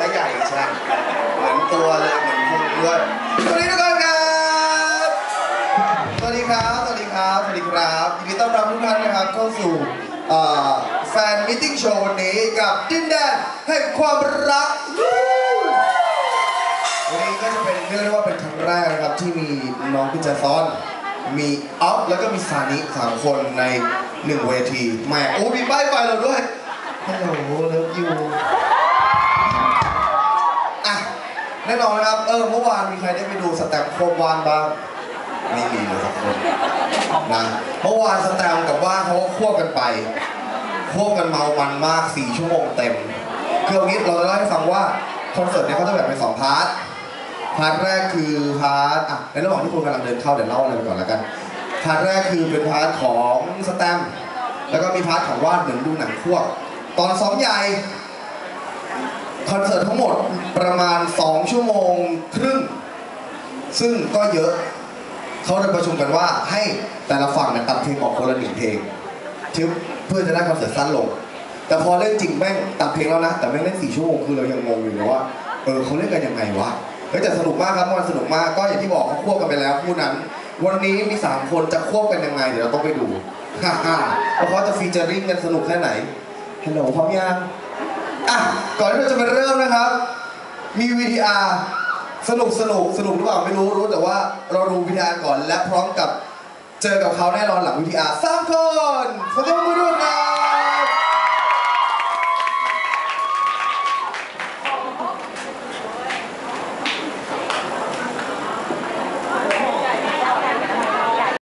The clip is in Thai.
ญ่ใช่ เหมือนตัวเลยเหมือนพุงด้วยสวัสดีทุกคนครับ สวัสดีครับ สวัสดีครับ สวัสดีครับยินดีต้อนรับทุกท่านนะครับเข้าสู่แฟนมิทติ้งโชว์วันนี้กับดินแดนแห่งความรักวันนี้ก็จะเป็นเรียกได้ว่าเป็นครั้งแรกนะครับที่มีน้องพิจาซ้อน มีออฟแล้วก็มีซานิสามคนในหนึ่งเวทีแหมโอ้มีป้ายไฟเราด้วยฮัลโหลเลิฟยู น่นอนนะครับ เออ เมื่อวานมีใครได้ไปดูสแตมป์โคบวานบ้างไม่มีเลยสักคนนะเมื่อวานสแตมป์กับว่านเขาก็ควบกันไป ควบกันเมามันมาก4ชั่วโมงเต็มคือเอางี้เราจะเล่าให้ฟังว่าคอนเสิร์ตเนี่ยเขาจะแบ่งเป็นสองพาร์ทพาร์ทแรกคือพาร์ทอะในระหว่างที่คุณกำลังเดินเข้าเดี๋ยวเล่าอะไรไปก่อนล้วกันพาร์ทแรกคือเป็นพาร์ทของสแตมป์แล้วก็มีพาร์ทของวาดเหมือนดูหนังควบตอนซ้อมใหญ่คอนเสิร์ตทั้งหมดประมาณ 2 ชั่วโมงครึ่ง ซึ่งก็เยอะเขาได้ประชุมกันว่าให้แต่ละฝั่งเนี่ยตัดเพลงออกคนละหนึ่งเพลงทึบเพื่อจะได้คอนเสิร์ตสั้นลง แต่พอเล่นจริงแม่งตัดเพลงแล้วนะ แต่แม่งเล่นสี่ชั่วโมงคือเรายังงงอยู่เลยว่าเออเขาเล่นกันยังไงวะเฮ้ยแต่สนุกมากครับมันสนุกมากก็อย่างที่บอกเขาควบกันไปแล้วคู่นั้น วันนี้มีสามคนจะควบกันยังไงเดี๋ยวเราต้องไปดูฮ่าฮ่าว่าเขาจะฟีเจอริ่งกันสนุกแค่ไหนฮัลโหลพร้อมยังอะก่อนที่เราจะไปเริ่มนะครับ มี VTR สนุกสนุกสนุกหรือเปล่าไม่รู้รู้แต่ว่าเราดูวิทยาก่อนและพร้อมกับเจอกับเขาแน่นอนหลังวิทยาสามคนขอเสียงปรบมือด้วยครับ